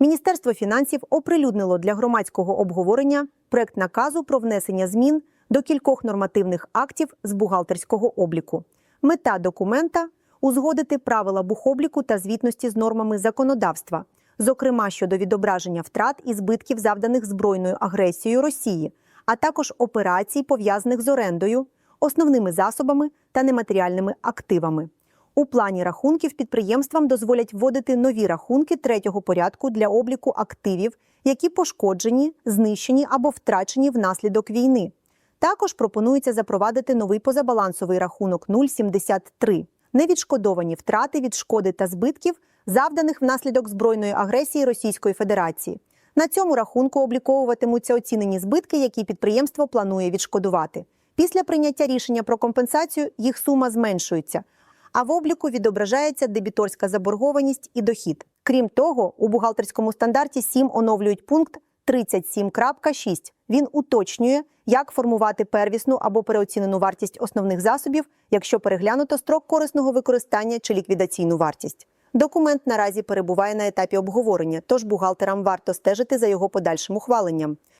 Міністерство фінансів оприлюднило для громадського обговорення проект наказу про внесення змін до кількох нормативних актів з бухгалтерського обліку. Мета документа узгодити правила бухобліку та звітності з нормами законодавства, зокрема щодо відображення втрат і збитків, завданих збройною агресією Росії, а також операцій, пов'язаних з орендою, основними засобами та нематеріальними активами. У плані рахунків підприємствам дозволять вводити нові рахунки третього порядку для обліку активів, які пошкоджені, знищені або втрачені внаслідок війни. Також пропонується запровадити новий позабалансовий рахунок 073 – невідшкодовані втрати від шкоди та збитків, завданих внаслідок збройної агресії Російської Федерації. На цьому рахунку обліковуватимуться оцінені збитки, які підприємство планує відшкодувати. Після прийняття рішення про компенсацію їх сума зменшується, а в обліку відображається дебіторська заборгованість і дохід. Крім того, у бухгалтерському стандарті 7 оновлюють пункт 37.6. Він уточнює, як формувати первісну або переоцінену вартість основних засобів, якщо переглянуто строк корисного використання чи ліквідаційну вартість. Документ наразі перебуває на етапі обговорення, тож бухгалтерам варто стежити за його подальшим ухваленням.